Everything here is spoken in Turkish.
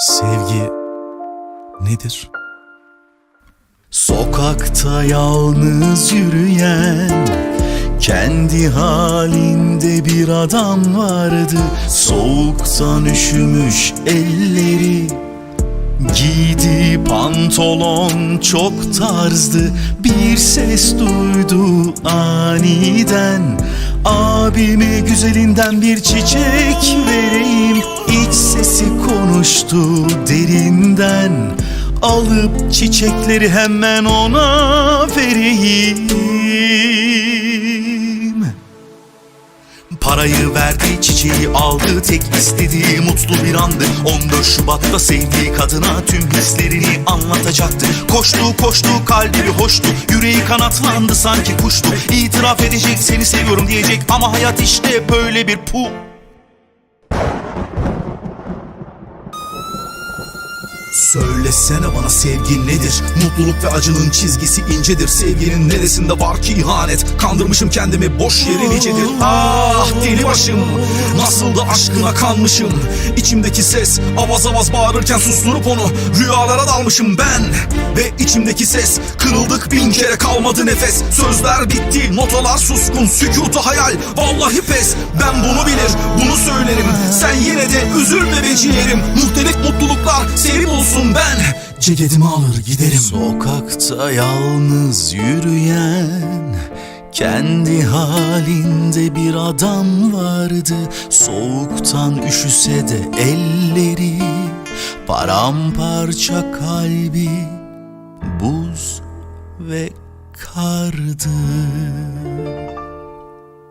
Sevgi nedir? Sokakta yalnız yürüyen kendi halinde bir adam vardı. Soğuktan üşümüş elleri Giydiği pantolon çok tarzdı. Bir ses duydu aniden Abime güzelinden bir çiçek vereyim. İç sesi konuştu derinden. Alıp çiçekleri hemen ona vereyim. Parayı verdi çiçeği aldı tek istediği mutlu bir andı. 14 Şubat'ta sevdiği kadına tüm hislerini anlatacaktı. Koştu koştu kalbi bir hoştu. Yüreği kanatlandı sanki kuştu. İtiraf edecek seni seviyorum diyecek. Ama hayat işte böyle bir pu Söylesene bana sevgi nedir? Mutluluk ve acının çizgisi incedir Sevginin neresinde var ki ihanet? Kandırmışım kendimi boş yere nicedir Ah deli başım Nasıl da aşkına kanmışım. İçimdeki ses avaz avaz bağırırken susturup onu Rüyalara dalmışım ben. Ve içimdeki ses kırıldık bin kere kalmadı nefes. Sözler bitti notalar suskun Sükutu hayal. Vallahi pes Ben bunu bilir bunu söylerim. Sen yine de üzülme be ciğerim. Muhtelif mutluluklar seni bulsun ben. Ceketimi alır giderim. Sokakta yalnız yürüyen kendi halinde bir adam vardı. Soğuktan üşüse de elleri Paramparça kalbi buz ve kardı